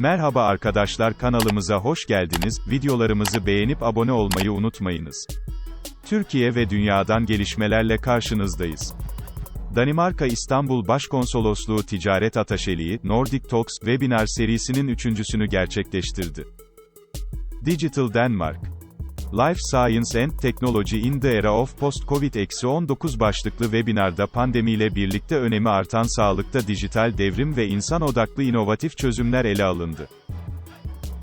Merhaba arkadaşlar kanalımıza hoş geldiniz. Videolarımızı beğenip abone olmayı unutmayınız. Türkiye ve dünyadan gelişmelerle karşınızdayız. Danimarka İstanbul Başkonsolosluğu Ticaret Ataşeliği, Nordic Talks, webinar serisinin üçüncüsünü gerçekleştirdi. Digital Denmark Life Science and Technology in the Era of Post-Covid-19 başlıklı webinarda pandemiyle birlikte önemi artan sağlıkta dijital devrim ve insan odaklı inovatif çözümler ele alındı.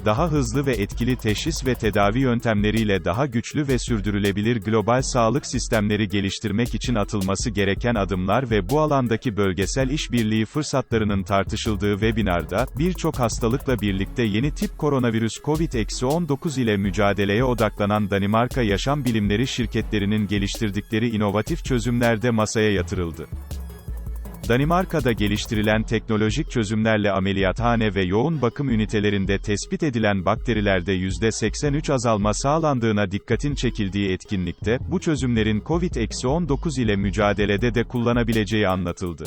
Daha hızlı ve etkili teşhis ve tedavi yöntemleriyle daha güçlü ve sürdürülebilir global sağlık sistemleri geliştirmek için atılması gereken adımlar ve bu alandaki bölgesel işbirliği fırsatlarının tartışıldığı webinarda, birçok hastalıkla birlikte yeni tip koronavirüs COVID-19 ile mücadeleye odaklanan Danimarka Yaşam Bilimleri şirketlerinin geliştirdikleri inovatif çözümlerde masaya yatırıldı. Danimarka'da geliştirilen teknolojik çözümlerle ameliyathane ve yoğun bakım ünitelerinde tespit edilen bakterilerde %83 azalma sağlandığına dikkatin çekildiği etkinlikte, bu çözümlerin COVID-19 ile mücadelede de kullanabileceği anlatıldı.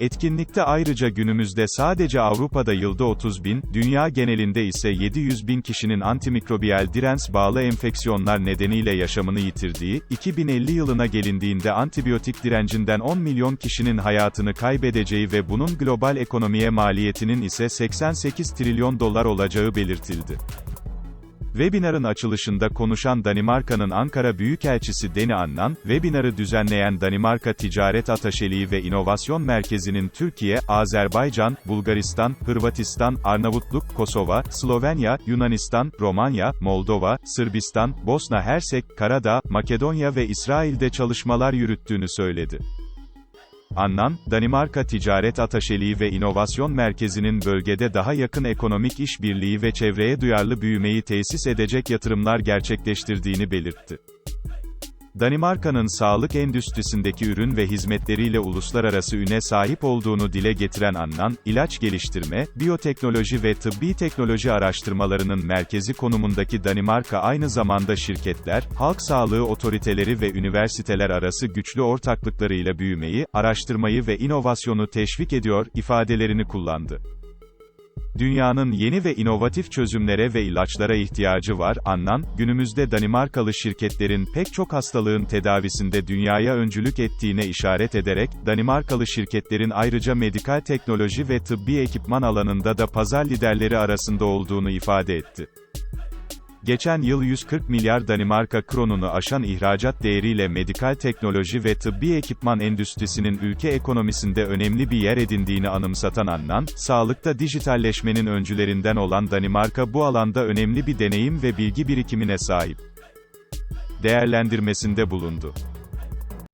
Etkinlikte ayrıca günümüzde sadece Avrupa'da yılda 30 bin, dünya genelinde ise 700 bin kişinin antimikrobiyal direns bağlı enfeksiyonlar nedeniyle yaşamını yitirdiği, 2050 yılına gelindiğinde antibiyotik direncinden 10 milyon kişinin hayatını kaybedeceği ve bunun global ekonomiye maliyetinin ise 88 trilyon dolar olacağı belirtildi. Webinarın açılışında konuşan Danimarka'nın Ankara Büyükelçisi Deni Annan, webinarı düzenleyen Danimarka Ticaret Ataşeliği ve İnovasyon Merkezi'nin Türkiye, Azerbaycan, Bulgaristan, Hırvatistan, Arnavutluk, Kosova, Slovenya, Yunanistan, Romanya, Moldova, Sırbistan, Bosna Hersek, Karadağ, Makedonya ve İsrail'de çalışmalar yürüttüğünü söyledi. Annan, Danimarka Ticaret Ataşeliği ve İnovasyon Merkezi'nin bölgede daha yakın ekonomik işbirliği ve çevreye duyarlı büyümeyi tesis edecek yatırımlar gerçekleştirdiğini belirtti. Danimarka'nın sağlık endüstrisindeki ürün ve hizmetleriyle uluslararası üne sahip olduğunu dile getiren Annan, ilaç geliştirme, biyoteknoloji ve tıbbi teknoloji araştırmalarının merkezi konumundaki Danimarka aynı zamanda şirketler, halk sağlığı otoriteleri ve üniversiteler arası güçlü ortaklıklarıyla büyümeyi, araştırmayı ve inovasyonu teşvik ediyor, ifadelerini kullandı. Dünyanın yeni ve inovatif çözümlere ve ilaçlara ihtiyacı var, Annan, günümüzde Danimarkalı şirketlerin pek çok hastalığın tedavisinde dünyaya öncülük ettiğine işaret ederek, Danimarkalı şirketlerin ayrıca medikal teknoloji ve tıbbi ekipman alanında da pazar liderleri arasında olduğunu ifade etti. Geçen yıl 140 milyar Danimarka kronunu aşan ihracat değeriyle medikal teknoloji ve tıbbi ekipman endüstrisinin ülke ekonomisinde önemli bir yer edindiğini anımsatan Annan, sağlıkta dijitalleşmenin öncülerinden olan Danimarka bu alanda önemli bir deneyim ve bilgi birikimine sahip. Değerlendirmesinde bulundu.